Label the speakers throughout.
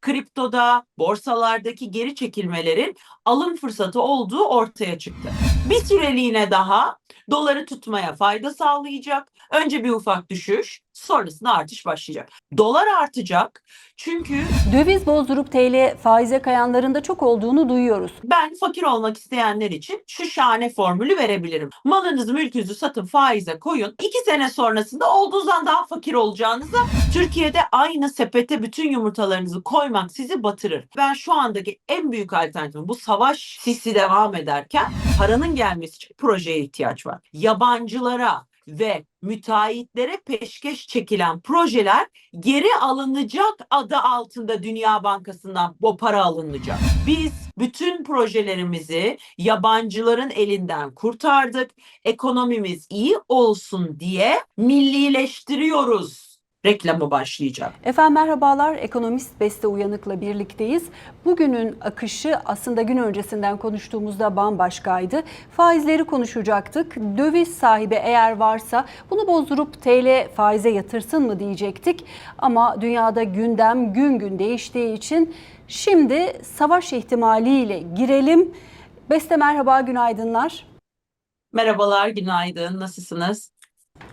Speaker 1: kriptoda, borsalardaki geri çekilmelerin alım fırsatı olduğu ortaya çıktı. Bir süreliğine daha doları tutmaya fayda sağlayacak. Önce bir ufak düşüş, sonrasında artış başlayacak. Dolar artacak çünkü
Speaker 2: Döviz bozdurup TL faize kayanların da çok olduğunu duyuyoruz.
Speaker 1: ben fakir olmak isteyenler için şu şahane formülü verebilirim. Malınızı mülkünüzü satın faize koyun. İki sene sonrasında olduğunuzdan daha fakir olacağınıza Türkiye'de aynı sepete bütün yumurtalarınızı koymak sizi batırır. Ben şu andaki en büyük alternatifim bu savaş sisi devam ederken paranın gelmesi için projeye ihtiyaç var. Yabancılara ve müteahhitlere peşkeş çekilen projeler geri alınacak adı altında Dünya Bankası'ndan bu para alınacak. Biz bütün projelerimizi yabancıların elinden kurtardık. Ekonomimiz iyi olsun diye millileştiriyoruz. Reklamı başlayacak.
Speaker 2: Efendim merhabalar, ekonomist Beste Uyanık'la birlikteyiz. Bugünün akışı aslında gün öncesinden konuştuğumuzda bambaşkaydı. Faizleri konuşacaktık. Döviz sahibi eğer varsa bunu bozdurup TL faize yatırsın mı diyecektik. Ama dünyada gündem gün gün değiştiği için şimdi savaş ihtimaliyle girelim. Beste merhaba, günaydınlar.
Speaker 1: Merhabalar, günaydın. Nasılsınız?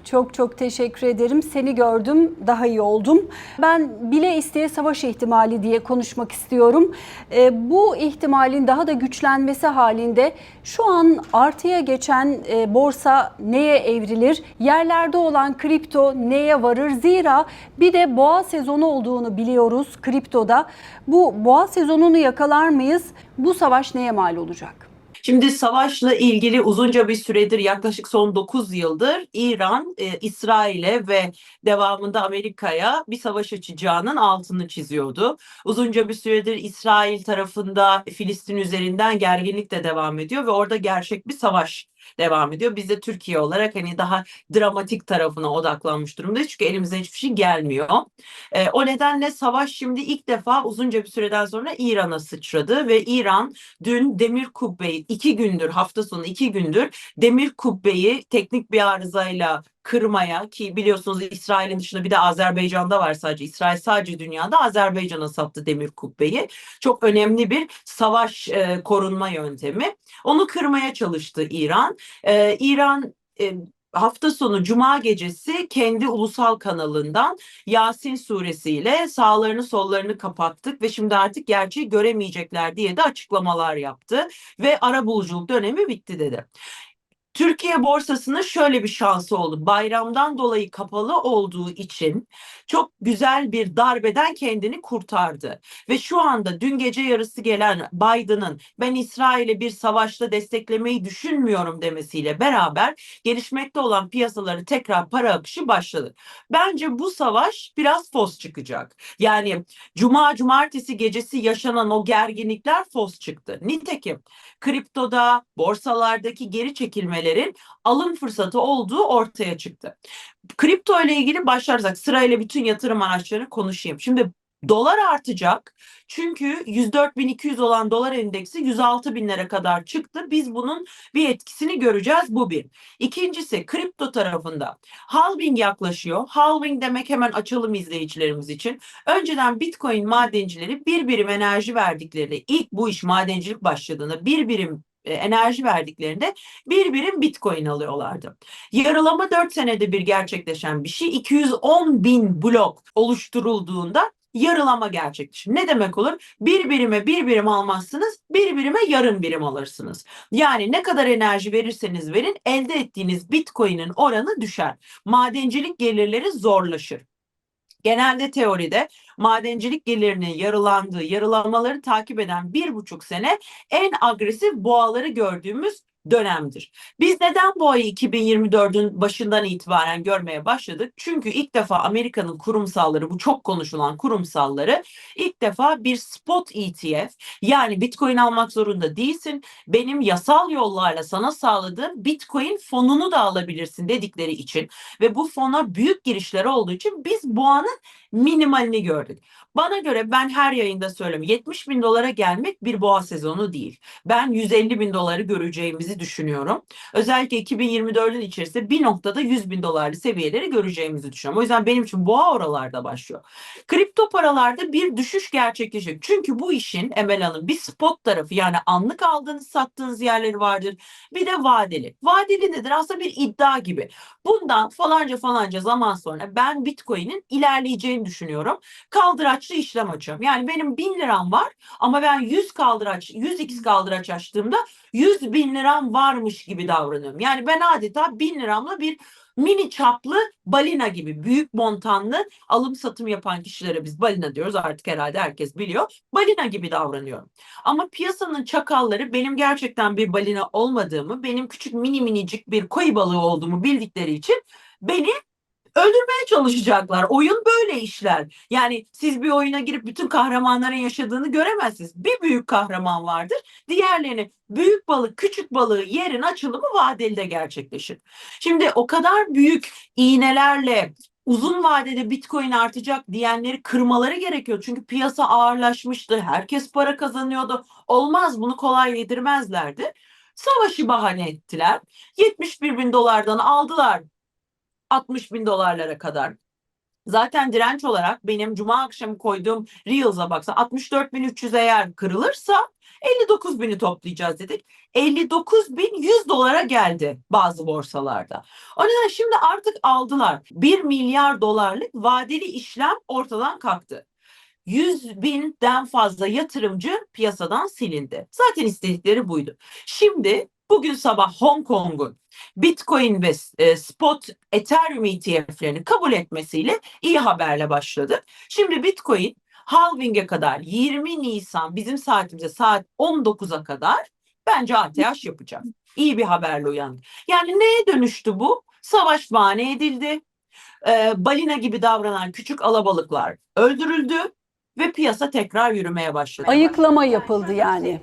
Speaker 2: Çok çok teşekkür ederim. Seni gördüm, daha iyi oldum. Ben bile isteye savaş ihtimali diye konuşmak istiyorum. E, bu ihtimalin daha da güçlenmesi halinde şu an artıya geçen e, borsa neye evrilir? Yerlerde olan kripto neye varır? Zira bir de boğa sezonu olduğunu biliyoruz kriptoda. Bu boğa sezonunu yakalar mıyız? Bu savaş neye mal olacak?
Speaker 1: Şimdi savaşla ilgili uzunca bir süredir yaklaşık son 9 yıldır İran, e, İsrail'e ve devamında Amerika'ya bir savaş açacağının altını çiziyordu. Uzunca bir süredir İsrail tarafında Filistin üzerinden gerginlik de devam ediyor ve orada gerçek bir savaş devam ediyor. Biz de Türkiye olarak hani daha dramatik tarafına odaklanmış durumdayız. Çünkü elimizden hiçbir şey gelmiyor. E, o nedenle savaş şimdi ilk defa uzunca bir süreden sonra İran'a sıçradı ve İran dün demir kubbeyi iki gündür hafta sonu iki gündür demir kubbeyi teknik bir arızayla kırmaya ki biliyorsunuz İsrail'in dışında bir de Azerbaycan'da var sadece. İsrail sadece dünyada Azerbaycan'a sattı demir kubbeyi. Çok önemli bir savaş e, korunma yöntemi. Onu kırmaya çalıştı İran. E, İran e, hafta sonu cuma gecesi kendi ulusal kanalından Yasin suresiyle sağlarını sollarını kapattık ve şimdi artık gerçeği göremeyecekler diye de açıklamalar yaptı ve ara buluculuk dönemi bitti dedi. Türkiye borsasının şöyle bir şansı oldu. Bayramdan dolayı kapalı olduğu için çok güzel bir darbeden kendini kurtardı. Ve şu anda dün gece yarısı gelen Biden'ın ben İsrail'e bir savaşta desteklemeyi düşünmüyorum demesiyle beraber gelişmekte olan piyasaları tekrar para akışı başladı. Bence bu savaş biraz fos çıkacak. Yani cuma cumartesi gecesi yaşanan o gerginlikler fos çıktı. Nitekim kriptoda, borsalardaki geri çekilmelerin alım fırsatı olduğu ortaya çıktı. Kripto ile ilgili başlarsak sırayla bütün yatırım araçlarını konuşayım. Şimdi dolar artacak. Çünkü 104.200 olan dolar endeksi 106.000'lere kadar çıktı. Biz bunun bir etkisini göreceğiz bu bir. İkincisi kripto tarafında halving yaklaşıyor. Halving demek hemen açalım izleyicilerimiz için. Önceden Bitcoin madencileri bir birim enerji verdiklerinde ilk bu iş madencilik başladığında bir birim enerji verdiklerinde bir birim bitcoin alıyorlardı. Yarılama 4 senede bir gerçekleşen bir şey 210 bin blok oluşturulduğunda yarılama gerçekleşir. Ne demek olur? Bir birime bir birim almazsınız, bir birime yarım birim alırsınız. Yani ne kadar enerji verirseniz verin elde ettiğiniz bitcoin'in oranı düşer. Madencilik gelirleri zorlaşır. Genelde teoride madencilik gelirinin yarılandığı, yarılanmaları takip eden bir buçuk sene en agresif boğaları gördüğümüz dönemdir. Biz neden boğayı 2024'ün başından itibaren görmeye başladık? Çünkü ilk defa Amerika'nın kurumsalları, bu çok konuşulan kurumsalları ilk defa bir spot ETF yani Bitcoin almak zorunda değilsin. Benim yasal yollarla sana sağladığım Bitcoin fonunu da alabilirsin dedikleri için ve bu fona büyük girişler olduğu için biz boğanın minimalini gördük. Bana göre ben her yayında söylüyorum 70 bin dolara gelmek bir boğa sezonu değil. Ben 150 bin doları göreceğimizi düşünüyorum. Özellikle 2024'ün içerisinde bir noktada 100 bin dolarlı seviyeleri göreceğimizi düşünüyorum. O yüzden benim için boğa oralarda başlıyor. Kripto paralarda bir düşüş gerçekleşecek. Çünkü bu işin Emel Hanım bir spot tarafı yani anlık aldığınız sattığınız yerleri vardır. Bir de vadeli. Vadeli nedir? Aslında bir iddia gibi. Bundan falanca falanca zaman sonra ben Bitcoin'in ilerleyeceğini düşünüyorum. Kaldıraçlı işlem açıyorum. Yani benim 1000 liram var ama ben 100 kaldıraç, 100x kaldıraç açtığımda 100 bin liram varmış gibi davranıyorum. Yani ben adeta 1000 liramla bir mini çaplı balina gibi büyük montanlı alım satım yapan kişilere biz balina diyoruz artık herhalde herkes biliyor. Balina gibi davranıyorum. Ama piyasanın çakalları benim gerçekten bir balina olmadığımı, benim küçük mini minicik bir koyu balığı olduğumu bildikleri için beni öldürmeye çalışacaklar. Oyun böyle işler. Yani siz bir oyuna girip bütün kahramanların yaşadığını göremezsiniz. Bir büyük kahraman vardır. Diğerlerini büyük balık, küçük balığı yerin açılımı vadeli de gerçekleşir. Şimdi o kadar büyük iğnelerle uzun vadede Bitcoin artacak diyenleri kırmaları gerekiyor. Çünkü piyasa ağırlaşmıştı. Herkes para kazanıyordu. Olmaz bunu kolay yedirmezlerdi. Savaşı bahane ettiler. 71 bin dolardan aldılar 60 bin dolarlara kadar. Zaten direnç olarak benim cuma akşamı koyduğum Reels'a baksa 64.300 eğer kırılırsa 59 bini toplayacağız dedik. 59 bin 100 dolara geldi bazı borsalarda. O nedenle şimdi artık aldılar. 1 milyar dolarlık vadeli işlem ortadan kalktı. 100 binden fazla yatırımcı piyasadan silindi. Zaten istedikleri buydu. Şimdi bugün sabah Hong Kong'un Bitcoin ve e, spot Ethereum ETF'lerini kabul etmesiyle iyi haberle başladı. Şimdi Bitcoin halving'e kadar 20 Nisan bizim saatimize saat 19'a kadar bence ATH yapacak. İyi bir haberle uyandı. Yani neye dönüştü bu? Savaş bahane edildi. E, balina gibi davranan küçük alabalıklar öldürüldü ve piyasa tekrar yürümeye başladı.
Speaker 2: Ayıklama yapıldı yani.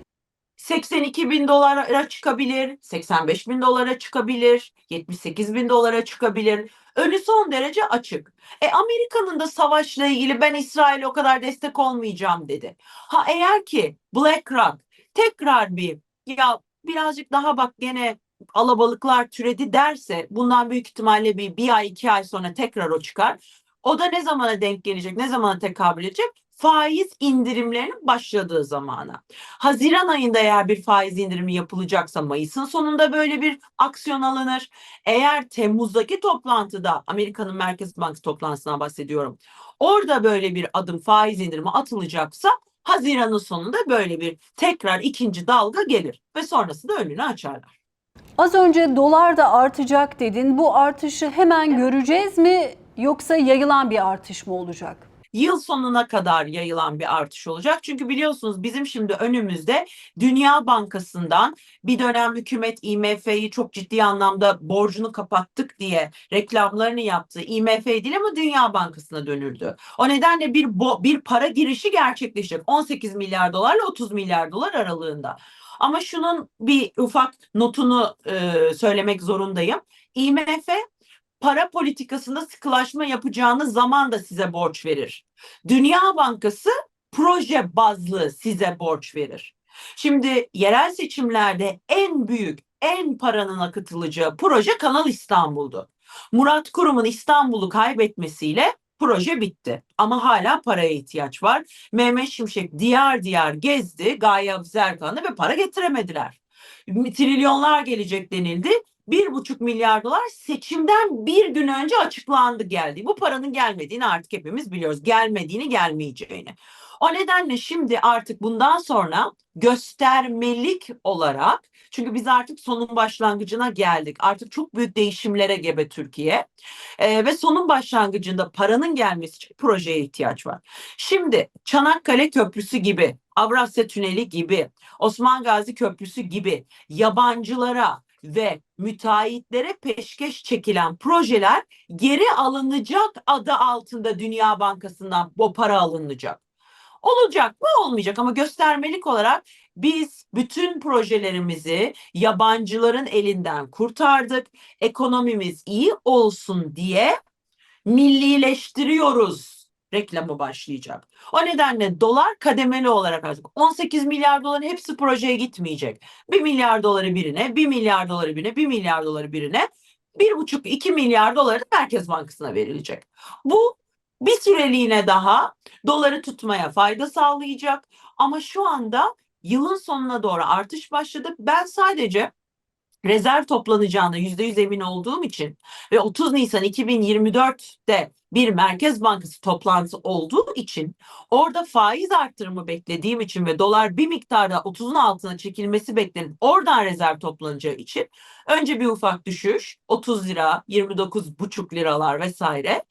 Speaker 1: 82 bin dolara çıkabilir, 85 bin dolara çıkabilir, 78 bin dolara çıkabilir. Önü son derece açık. E Amerika'nın da savaşla ilgili ben İsrail'e o kadar destek olmayacağım dedi. Ha eğer ki BlackRock tekrar bir ya birazcık daha bak gene alabalıklar türedi derse bundan büyük ihtimalle bir, bir ay iki ay sonra tekrar o çıkar. O da ne zamana denk gelecek, ne zamana tekabül edecek? Faiz indirimlerinin başladığı zamana. Haziran ayında eğer bir faiz indirimi yapılacaksa Mayıs'ın sonunda böyle bir aksiyon alınır. Eğer Temmuz'daki toplantıda Amerika'nın Merkez Bankası toplantısından bahsediyorum. Orada böyle bir adım faiz indirimi atılacaksa Haziran'ın sonunda böyle bir tekrar ikinci dalga gelir ve sonrasında önünü açarlar.
Speaker 2: Az önce dolar da artacak dedin. Bu artışı hemen göreceğiz mi yoksa yayılan bir artış mı olacak?
Speaker 1: Yıl sonuna kadar yayılan bir artış olacak. Çünkü biliyorsunuz bizim şimdi önümüzde Dünya Bankası'ndan bir dönem hükümet IMF'yi çok ciddi anlamda borcunu kapattık diye reklamlarını yaptı. IMF değil ama Dünya Bankası'na dönüldü. O nedenle bir bir para girişi gerçekleşecek. 18 milyar dolarla 30 milyar dolar aralığında. Ama şunun bir ufak notunu e, söylemek zorundayım. IMF para politikasında sıkılaşma yapacağınız zaman da size borç verir. Dünya Bankası proje bazlı size borç verir. Şimdi yerel seçimlerde en büyük, en paranın akıtılacağı proje Kanal İstanbul'du. Murat Kurum'un İstanbul'u kaybetmesiyle proje bitti. Ama hala paraya ihtiyaç var. Mehmet Şimşek diyar diyar gezdi Gaye Zerkan'ı ve para getiremediler. Trilyonlar gelecek denildi bir buçuk milyar dolar seçimden bir gün önce açıklandı geldi. Bu paranın gelmediğini artık hepimiz biliyoruz. Gelmediğini gelmeyeceğini. O nedenle şimdi artık bundan sonra göstermelik olarak çünkü biz artık sonun başlangıcına geldik. Artık çok büyük değişimlere gebe Türkiye. Ee, ve sonun başlangıcında paranın gelmesi için projeye ihtiyaç var. Şimdi Çanakkale Köprüsü gibi, Avrasya Tüneli gibi, Osman Gazi Köprüsü gibi yabancılara ve müteahhitlere peşkeş çekilen projeler geri alınacak adı altında Dünya Bankası'ndan bu para alınacak. Olacak mı olmayacak ama göstermelik olarak biz bütün projelerimizi yabancıların elinden kurtardık. Ekonomimiz iyi olsun diye millileştiriyoruz reklamı başlayacak. O nedenle dolar kademeli olarak artık 18 milyar doların hepsi projeye gitmeyecek. 1 milyar doları birine, 1 milyar doları birine, 1 milyar doları birine, 1,5-2 milyar doları da Merkez Bankası'na verilecek. Bu bir süreliğine daha doları tutmaya fayda sağlayacak. Ama şu anda yılın sonuna doğru artış başladı. Ben sadece rezerv toplanacağına %100 emin olduğum için ve 30 Nisan 2024'te bir Merkez Bankası toplantısı olduğu için orada faiz artırımı beklediğim için ve dolar bir miktarda 30'un altına çekilmesi beklenip oradan rezerv toplanacağı için önce bir ufak düşüş 30 lira 29,5 liralar vesaire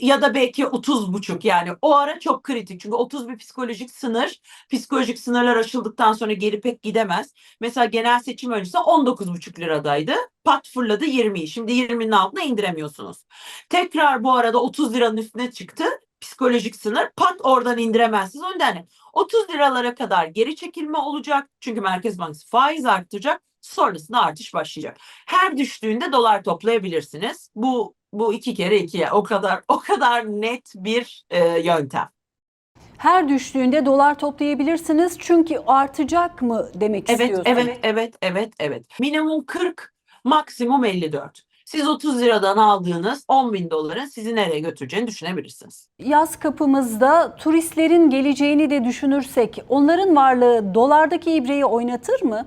Speaker 1: ya da belki 30 buçuk yani o ara çok kritik çünkü 30 bir psikolojik sınır psikolojik sınırlar aşıldıktan sonra geri pek gidemez. Mesela genel seçim öncesi 19,5 liradaydı. Pat fırladı 20'yi. Şimdi 20'nin altına indiremiyorsunuz. Tekrar bu arada 30 liranın üstüne çıktı. Psikolojik sınır pat oradan indiremezsiniz. O nedenle 30 liralara kadar geri çekilme olacak. Çünkü Merkez Bankası faiz arttıracak. Sonrasında artış başlayacak. Her düştüğünde dolar toplayabilirsiniz. Bu bu iki kere ikiye o kadar o kadar net bir e, yöntem.
Speaker 2: Her düştüğünde dolar toplayabilirsiniz çünkü artacak mı demek
Speaker 1: Evet,
Speaker 2: istiyorsunuz?
Speaker 1: evet, evet, evet, evet. Minimum 40, maksimum 54. Siz 30 liradan aldığınız 10 bin doların sizi nereye götüreceğini düşünebilirsiniz.
Speaker 2: Yaz kapımızda turistlerin geleceğini de düşünürsek onların varlığı dolardaki ibreyi oynatır mı?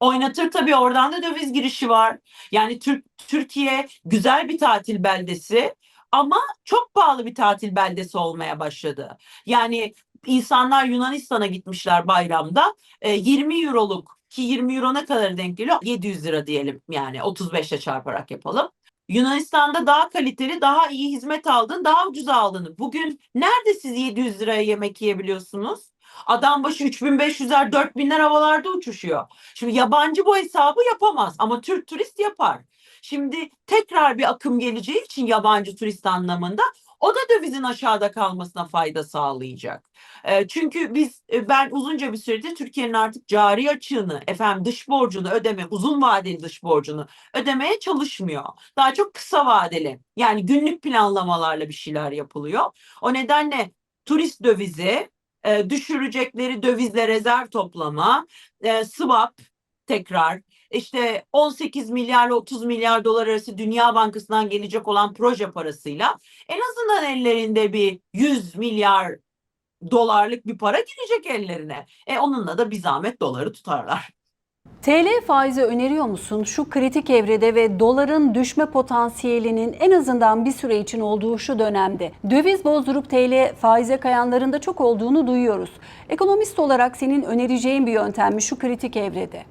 Speaker 1: Oynatır tabii oradan da döviz girişi var. Yani Türk Türkiye güzel bir tatil beldesi ama çok pahalı bir tatil beldesi olmaya başladı. Yani insanlar Yunanistan'a gitmişler bayramda. E, 20 euroluk ki 20 euro ne kadar denk geliyor? 700 lira diyelim yani 35 ile çarparak yapalım. Yunanistan'da daha kaliteli, daha iyi hizmet aldın, daha ucuza aldın. Bugün nerede siz 700 liraya yemek yiyebiliyorsunuz? Adam başı 3500'er 4000'ler havalarda uçuşuyor. Şimdi yabancı bu hesabı yapamaz ama Türk turist yapar. Şimdi tekrar bir akım geleceği için yabancı turist anlamında o da dövizin aşağıda kalmasına fayda sağlayacak. E, çünkü biz e, ben uzunca bir süredir Türkiye'nin artık cari açığını, efendim dış borcunu ödeme, uzun vadeli dış borcunu ödemeye çalışmıyor. Daha çok kısa vadeli. Yani günlük planlamalarla bir şeyler yapılıyor. O nedenle turist dövizi, e, düşürecekleri dövizle rezerv toplama, e, swap tekrar işte 18 milyarla 30 milyar dolar arası Dünya Bankası'ndan gelecek olan proje parasıyla en azından ellerinde bir 100 milyar dolarlık bir para girecek ellerine. E onunla da bir zahmet doları tutarlar.
Speaker 2: TL faizi öneriyor musun? Şu kritik evrede ve doların düşme potansiyelinin en azından bir süre için olduğu şu dönemde döviz bozdurup TL faize kayanların da çok olduğunu duyuyoruz. Ekonomist olarak senin önereceğin bir yöntem mi şu kritik evrede?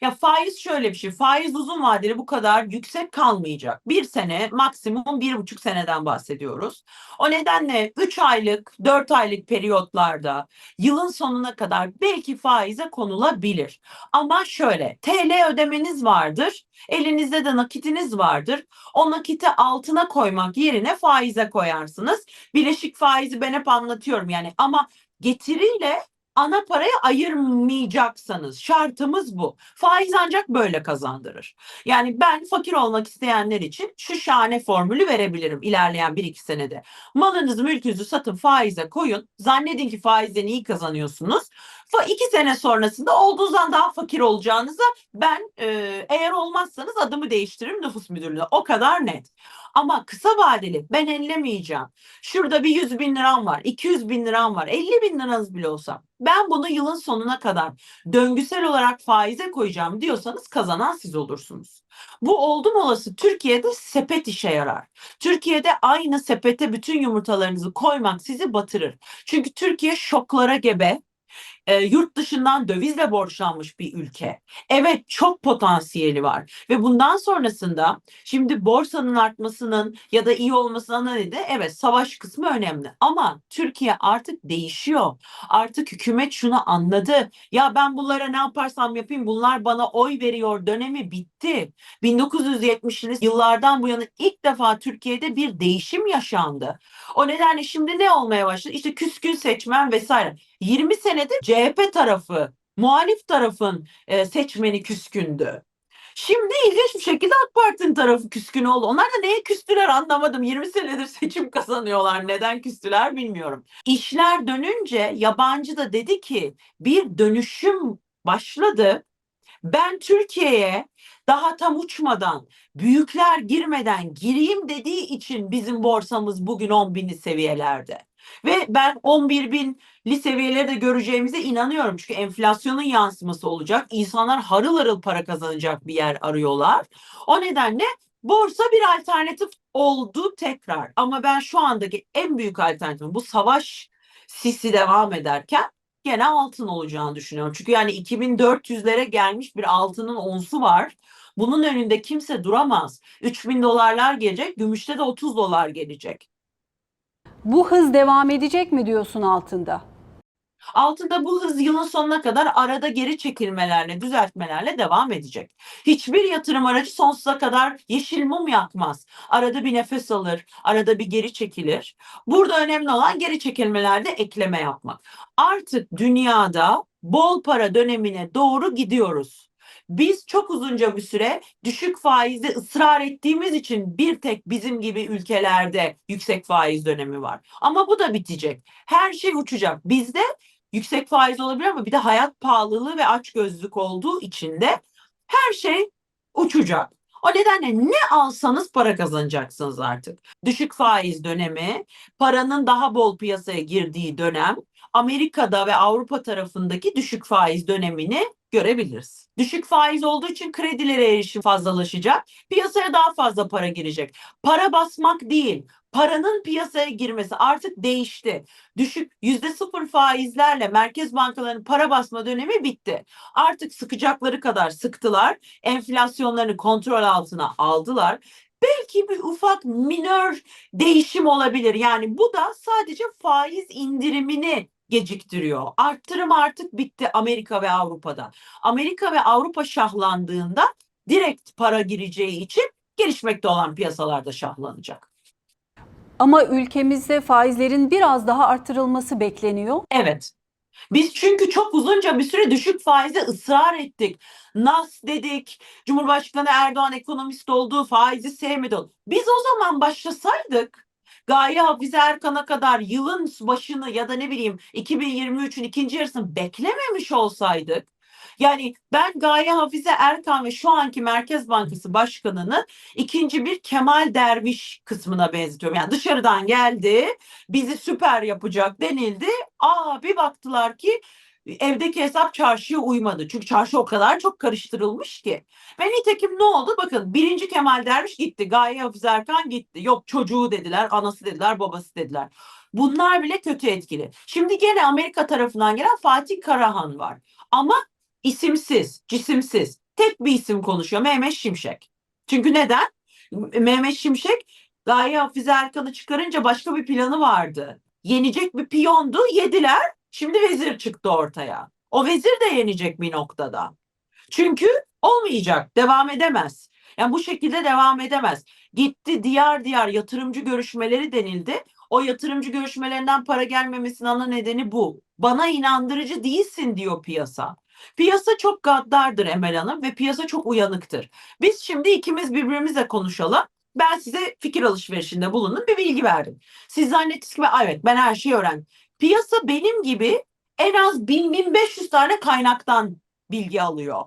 Speaker 1: Ya faiz şöyle bir şey. Faiz uzun vadeli bu kadar yüksek kalmayacak. Bir sene maksimum bir buçuk seneden bahsediyoruz. O nedenle 3 aylık, 4 aylık periyotlarda yılın sonuna kadar belki faize konulabilir. Ama şöyle TL ödemeniz vardır. Elinizde de nakitiniz vardır. O nakiti altına koymak yerine faize koyarsınız. Bileşik faizi ben hep anlatıyorum yani ama getiriyle ana parayı ayırmayacaksanız şartımız bu. Faiz ancak böyle kazandırır. Yani ben fakir olmak isteyenler için şu şahane formülü verebilirim ilerleyen 1-2 senede. Malınızı mülkünüzü satın faize koyun. Zannedin ki faizden iyi kazanıyorsunuz. 2 sene sonrasında olduğunuzdan daha fakir olacağınıza ben e, eğer olmazsanız adımı değiştiririm nüfus müdürlüğüne. O kadar net. Ama kısa vadeli ben ellemeyeceğim. Şurada bir 100 bin liram var, 200 bin liram var, 50 bin liranız bile olsa ben bunu yılın sonuna kadar döngüsel olarak faize koyacağım diyorsanız kazanan siz olursunuz. Bu oldum olası Türkiye'de sepet işe yarar. Türkiye'de aynı sepete bütün yumurtalarınızı koymak sizi batırır. Çünkü Türkiye şoklara gebe, e, yurt dışından dövizle borçlanmış bir ülke. Evet çok potansiyeli var ve bundan sonrasında şimdi borsanın artmasının ya da iyi olmasına ne de evet savaş kısmı önemli ama Türkiye artık değişiyor. Artık hükümet şunu anladı. Ya ben bunlara ne yaparsam yapayım bunlar bana oy veriyor dönemi bitti. 1970'li yıllardan bu yana ilk defa Türkiye'de bir değişim yaşandı. O nedenle şimdi ne olmaya başladı? İşte küskün seçmen vesaire. 20 senedir CHP tarafı, muhalif tarafın e, seçmeni küskündü. Şimdi ilginç bir şekilde AK Parti'nin tarafı küskün oldu. Onlar da neye küstüler anlamadım. 20 senedir seçim kazanıyorlar. Neden küstüler bilmiyorum. İşler dönünce yabancı da dedi ki bir dönüşüm başladı. Ben Türkiye'ye daha tam uçmadan, büyükler girmeden gireyim dediği için bizim borsamız bugün 10 binli seviyelerde. Ve ben 11 binli seviyeleri de göreceğimize inanıyorum. Çünkü enflasyonun yansıması olacak. İnsanlar harıl harıl para kazanacak bir yer arıyorlar. O nedenle borsa bir alternatif oldu tekrar. Ama ben şu andaki en büyük alternatifim bu savaş sisi devam ederken gene altın olacağını düşünüyorum. Çünkü yani 2400'lere gelmiş bir altının onsu var. Bunun önünde kimse duramaz. 3000 dolarlar gelecek, gümüşte de 30 dolar gelecek.
Speaker 2: Bu hız devam edecek mi diyorsun altında?
Speaker 1: Altında bu hız yılın sonuna kadar arada geri çekilmelerle, düzeltmelerle devam edecek. Hiçbir yatırım aracı sonsuza kadar yeşil mum yakmaz. Arada bir nefes alır, arada bir geri çekilir. Burada önemli olan geri çekilmelerde ekleme yapmak. Artık dünyada bol para dönemine doğru gidiyoruz. Biz çok uzunca bir süre düşük faizde ısrar ettiğimiz için bir tek bizim gibi ülkelerde yüksek faiz dönemi var. Ama bu da bitecek. Her şey uçacak. Bizde yüksek faiz olabilir ama bir de hayat pahalılığı ve açgözlülük olduğu için de her şey uçacak. O nedenle ne alsanız para kazanacaksınız artık. Düşük faiz dönemi, paranın daha bol piyasaya girdiği dönem, Amerika'da ve Avrupa tarafındaki düşük faiz dönemini görebiliriz. Düşük faiz olduğu için kredilere erişim fazlalaşacak. Piyasaya daha fazla para girecek. Para basmak değil, paranın piyasaya girmesi artık değişti. Düşük yüzde sıfır faizlerle merkez bankalarının para basma dönemi bitti. Artık sıkacakları kadar sıktılar. Enflasyonlarını kontrol altına aldılar. Belki bir ufak minör değişim olabilir. Yani bu da sadece faiz indirimini geciktiriyor. Arttırım artık bitti Amerika ve Avrupa'da. Amerika ve Avrupa şahlandığında direkt para gireceği için gelişmekte olan piyasalarda şahlanacak.
Speaker 2: Ama ülkemizde faizlerin biraz daha artırılması bekleniyor.
Speaker 1: Evet. Biz çünkü çok uzunca bir süre düşük faize ısrar ettik. Nas dedik. Cumhurbaşkanı Erdoğan ekonomist olduğu faizi sevmedi. Biz o zaman başlasaydık Gaye Hafize Erkan'a kadar yılın başını ya da ne bileyim 2023'ün ikinci yarısını beklememiş olsaydık yani ben Gaye Hafize Erkan ve şu anki Merkez Bankası Başkanı'nı ikinci bir Kemal Derviş kısmına benzetiyorum. Yani dışarıdan geldi, bizi süper yapacak denildi. Aa bir baktılar ki evdeki hesap çarşıya uymadı. Çünkü çarşı o kadar çok karıştırılmış ki. Ve nitekim ne oldu? Bakın birinci Kemal Derviş gitti. Gaye Hafize Erkan gitti. Yok çocuğu dediler, anası dediler, babası dediler. Bunlar bile kötü etkili. Şimdi gene Amerika tarafından gelen Fatih Karahan var. Ama isimsiz, cisimsiz. Tek bir isim konuşuyor. Mehmet Şimşek. Çünkü neden? Mehmet Şimşek Gaye Hafize Erkan'ı çıkarınca başka bir planı vardı. Yenecek bir piyondu. Yediler. Şimdi vezir çıktı ortaya. O vezir de yenecek bir noktada. Çünkü olmayacak. Devam edemez. Yani bu şekilde devam edemez. Gitti diyar diyar yatırımcı görüşmeleri denildi. O yatırımcı görüşmelerinden para gelmemesinin ana nedeni bu. Bana inandırıcı değilsin diyor piyasa. Piyasa çok gaddardır Emel Hanım ve piyasa çok uyanıktır. Biz şimdi ikimiz birbirimizle konuşalım. Ben size fikir alışverişinde bulundum bir bilgi verdim. Siz zannettiniz ki evet ben her şeyi öğrendim. Piyasa benim gibi en az 1000-1500 tane kaynaktan bilgi alıyor.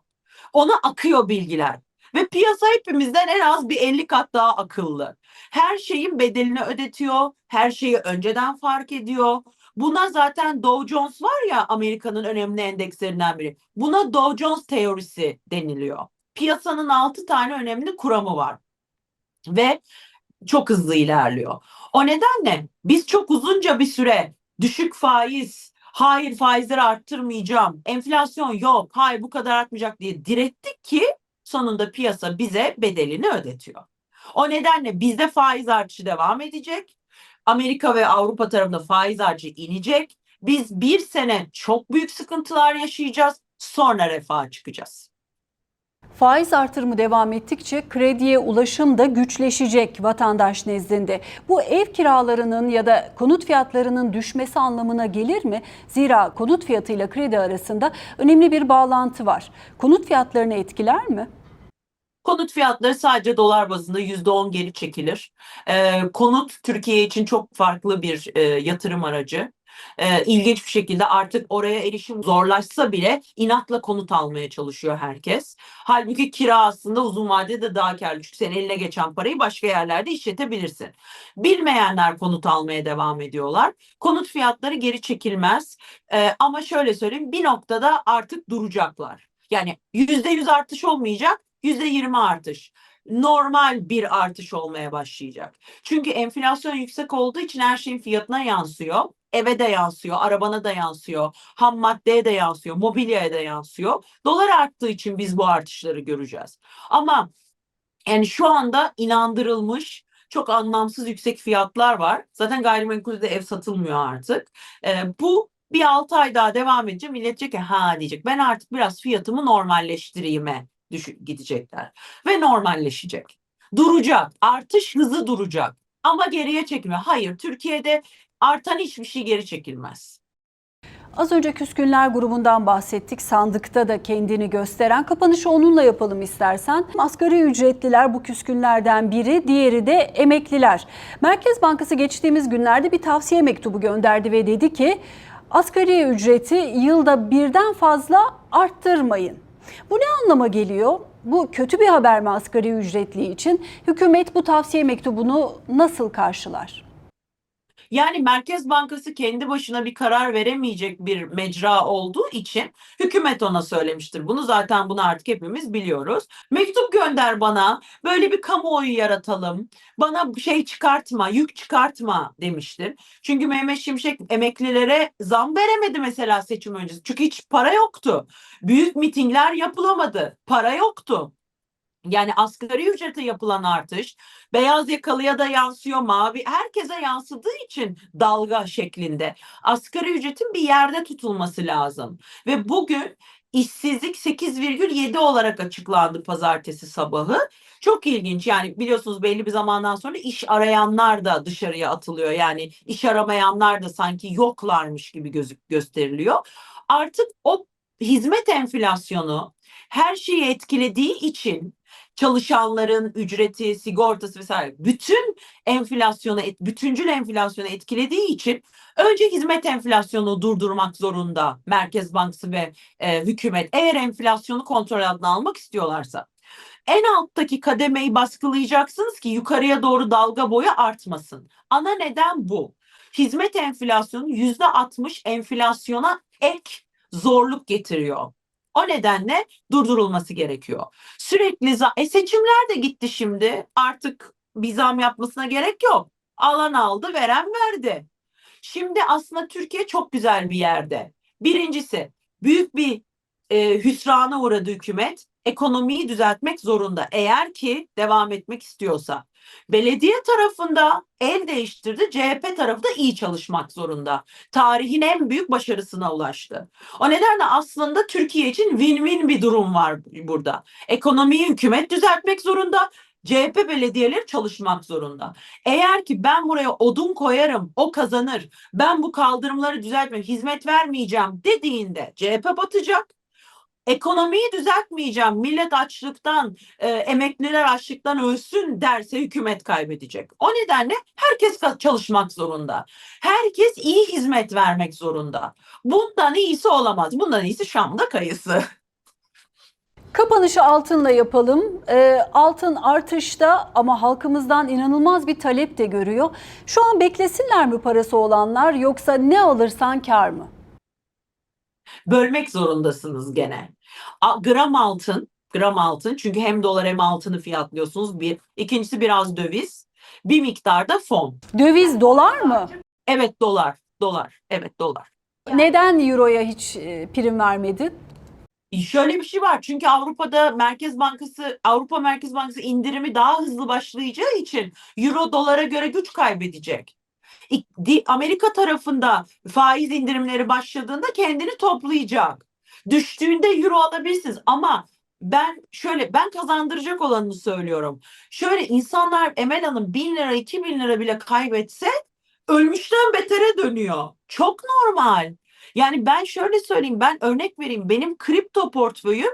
Speaker 1: Ona akıyor bilgiler. Ve piyasa hepimizden en az bir 50 kat daha akıllı. Her şeyin bedelini ödetiyor, her şeyi önceden fark ediyor. Buna zaten Dow Jones var ya Amerika'nın önemli endekslerinden biri. Buna Dow Jones teorisi deniliyor. Piyasanın 6 tane önemli kuramı var. Ve çok hızlı ilerliyor. O nedenle biz çok uzunca bir süre düşük faiz, hayır faizleri arttırmayacağım, enflasyon yok, hayır bu kadar artmayacak diye direttik ki sonunda piyasa bize bedelini ödetiyor. O nedenle bizde faiz artışı devam edecek. Amerika ve Avrupa tarafında faiz artışı inecek. Biz bir sene çok büyük sıkıntılar yaşayacağız. Sonra refaha çıkacağız.
Speaker 2: Faiz artırımı devam ettikçe krediye ulaşım da güçleşecek vatandaş nezdinde. Bu ev kiralarının ya da konut fiyatlarının düşmesi anlamına gelir mi? Zira konut fiyatıyla kredi arasında önemli bir bağlantı var. Konut fiyatlarını etkiler mi?
Speaker 1: Konut fiyatları sadece dolar bazında %10 geri çekilir. Ee, konut Türkiye için çok farklı bir e, yatırım aracı. Ee, ilginç bir şekilde artık oraya erişim zorlaşsa bile inatla konut almaya çalışıyor herkes. Halbuki kira aslında uzun vadede daha karlı. Çünkü senin eline geçen parayı başka yerlerde işletebilirsin. Bilmeyenler konut almaya devam ediyorlar. Konut fiyatları geri çekilmez. Ee, ama şöyle söyleyeyim bir noktada artık duracaklar. Yani %100 artış olmayacak, %20 artış. Normal bir artış olmaya başlayacak. Çünkü enflasyon yüksek olduğu için her şeyin fiyatına yansıyor. Eve de yansıyor, arabana da yansıyor, ham maddeye de yansıyor, mobilyaya da yansıyor. Dolar arttığı için biz bu artışları göreceğiz. Ama yani şu anda inandırılmış çok anlamsız yüksek fiyatlar var. Zaten gayrimenkulde ev satılmıyor artık. Ee, bu bir 6 ay daha devam edince millet diyecek ki ha diyecek ben artık biraz fiyatımı normalleştireyim'e gidecekler. Ve normalleşecek. Duracak. Artış hızı duracak. Ama geriye çekilme. Hayır Türkiye'de artan hiçbir şey geri çekilmez.
Speaker 2: Az önce Küskünler grubundan bahsettik. Sandıkta da kendini gösteren. Kapanışı onunla yapalım istersen. Asgari ücretliler bu küskünlerden biri, diğeri de emekliler. Merkez Bankası geçtiğimiz günlerde bir tavsiye mektubu gönderdi ve dedi ki asgari ücreti yılda birden fazla arttırmayın. Bu ne anlama geliyor? Bu kötü bir haber mi asgari ücretli için? Hükümet bu tavsiye mektubunu nasıl karşılar?
Speaker 1: Yani Merkez Bankası kendi başına bir karar veremeyecek bir mecra olduğu için hükümet ona söylemiştir. Bunu zaten bunu artık hepimiz biliyoruz. Mektup gönder bana, böyle bir kamuoyu yaratalım. Bana şey çıkartma, yük çıkartma demiştir. Çünkü Mehmet Şimşek emeklilere zam veremedi mesela seçim öncesi. Çünkü hiç para yoktu. Büyük mitingler yapılamadı. Para yoktu. Yani asgari ücrete yapılan artış beyaz yakalıya da yansıyor, mavi herkese yansıdığı için dalga şeklinde. Asgari ücretin bir yerde tutulması lazım. Ve bugün işsizlik 8,7 olarak açıklandı pazartesi sabahı. Çok ilginç yani biliyorsunuz belli bir zamandan sonra iş arayanlar da dışarıya atılıyor. Yani iş aramayanlar da sanki yoklarmış gibi gözük gösteriliyor. Artık o hizmet enflasyonu her şeyi etkilediği için çalışanların ücreti, sigortası vesaire bütün enflasyonu, et- bütüncül enflasyonu etkilediği için önce hizmet enflasyonu durdurmak zorunda Merkez Bankası ve e, hükümet eğer enflasyonu kontrol altına almak istiyorlarsa. En alttaki kademeyi baskılayacaksınız ki yukarıya doğru dalga boyu artmasın. Ana neden bu. Hizmet enflasyonu yüzde 60 enflasyona ek zorluk getiriyor. O nedenle durdurulması gerekiyor. Sürekli zam, e seçimler de gitti şimdi. Artık bir zam yapmasına gerek yok. Alan aldı, veren verdi. Şimdi aslında Türkiye çok güzel bir yerde. Birincisi büyük bir e, hüsrana uğradı hükümet. Ekonomiyi düzeltmek zorunda eğer ki devam etmek istiyorsa. Belediye tarafında el değiştirdi. CHP tarafı da iyi çalışmak zorunda. Tarihin en büyük başarısına ulaştı. O nedenle aslında Türkiye için win-win bir durum var burada. Ekonomiyi hükümet düzeltmek zorunda. CHP belediyeleri çalışmak zorunda. Eğer ki ben buraya odun koyarım, o kazanır, ben bu kaldırımları düzeltmem, hizmet vermeyeceğim dediğinde CHP batacak. Ekonomiyi düzeltmeyeceğim, millet açlıktan, e, emekliler açlıktan ölsün derse hükümet kaybedecek. O nedenle herkes çalışmak zorunda. Herkes iyi hizmet vermek zorunda. Bundan iyisi olamaz. Bundan iyisi Şam'da kayısı.
Speaker 2: Kapanışı altınla yapalım. Ee, altın artışta ama halkımızdan inanılmaz bir talep de görüyor. Şu an beklesinler mi parası olanlar yoksa ne alırsan kar mı?
Speaker 1: Bölmek zorundasınız gene. A- Gram altın, gram altın çünkü hem dolar hem altını fiyatlıyorsunuz bir. İkincisi biraz döviz, bir miktarda fon.
Speaker 2: Döviz dolar mı?
Speaker 1: Evet dolar, dolar, evet dolar.
Speaker 2: Neden euroya hiç e, prim vermedin?
Speaker 1: Şöyle bir şey var çünkü Avrupa'da Merkez Bankası, Avrupa Merkez Bankası indirimi daha hızlı başlayacağı için Euro dolara göre güç kaybedecek. Amerika tarafında faiz indirimleri başladığında kendini toplayacak. Düştüğünde euro alabilirsiniz ama ben şöyle ben kazandıracak olanını söylüyorum. Şöyle insanlar Emel Hanım 1000 lira 2000 lira bile kaybetse ölmüşten betere dönüyor. Çok normal. Yani ben şöyle söyleyeyim ben örnek vereyim benim kripto portföyüm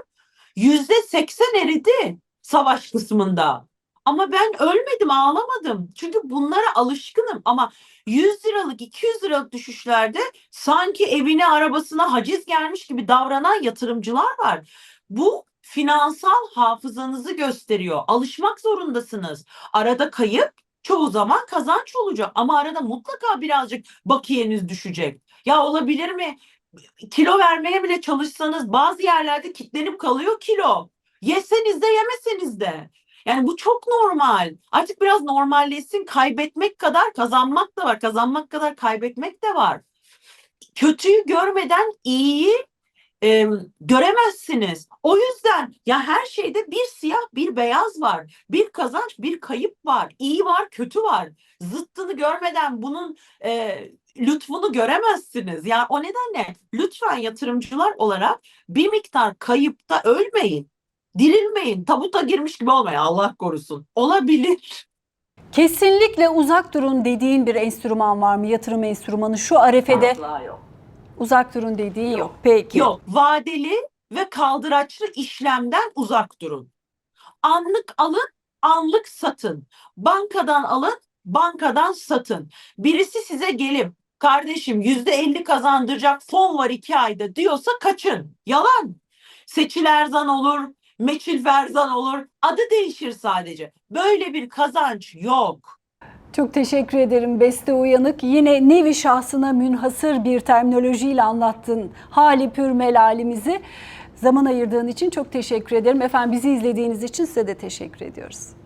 Speaker 1: yüzde seksen eridi. savaş kısmında. Ama ben ölmedim, ağlamadım. Çünkü bunlara alışkınım. Ama 100 liralık, 200 liralık düşüşlerde sanki evine, arabasına haciz gelmiş gibi davranan yatırımcılar var. Bu finansal hafızanızı gösteriyor. Alışmak zorundasınız. Arada kayıp, çoğu zaman kazanç olacak. Ama arada mutlaka birazcık bakiyeniz düşecek. Ya olabilir mi? Kilo vermeye bile çalışsanız bazı yerlerde kitlenip kalıyor kilo. Yeseniz de yemeseniz de. Yani bu çok normal. Artık biraz normalleşsin. Kaybetmek kadar kazanmak da var. Kazanmak kadar kaybetmek de var. Kötüyü görmeden iyiyi e, göremezsiniz. O yüzden ya her şeyde bir siyah bir beyaz var. Bir kazanç bir kayıp var. İyi var kötü var. Zıttını görmeden bunun e, lütfunu göremezsiniz. Yani o nedenle lütfen yatırımcılar olarak bir miktar kayıpta ölmeyin. Dirilmeyin. Tabuta girmiş gibi olmayın. Allah korusun. Olabilir.
Speaker 2: Kesinlikle uzak durun dediğin bir enstrüman var mı? Yatırım enstrümanı şu arefede
Speaker 1: Asla yok.
Speaker 2: uzak durun dediğin yok.
Speaker 1: Yok.
Speaker 2: Peki.
Speaker 1: Yok. Vadeli ve kaldıraçlı işlemden uzak durun. Anlık alın, anlık satın. Bankadan alın, bankadan satın. Birisi size gelip kardeşim yüzde elli kazandıracak fon var iki ayda diyorsa kaçın. Yalan. Seçil Erzan olur, Meçil Ferzan olur. Adı değişir sadece. Böyle bir kazanç yok.
Speaker 2: Çok teşekkür ederim Beste Uyanık. Yine nevi şahsına münhasır bir terminolojiyle anlattın hali pür melalimizi. Zaman ayırdığın için çok teşekkür ederim. Efendim bizi izlediğiniz için size de teşekkür ediyoruz.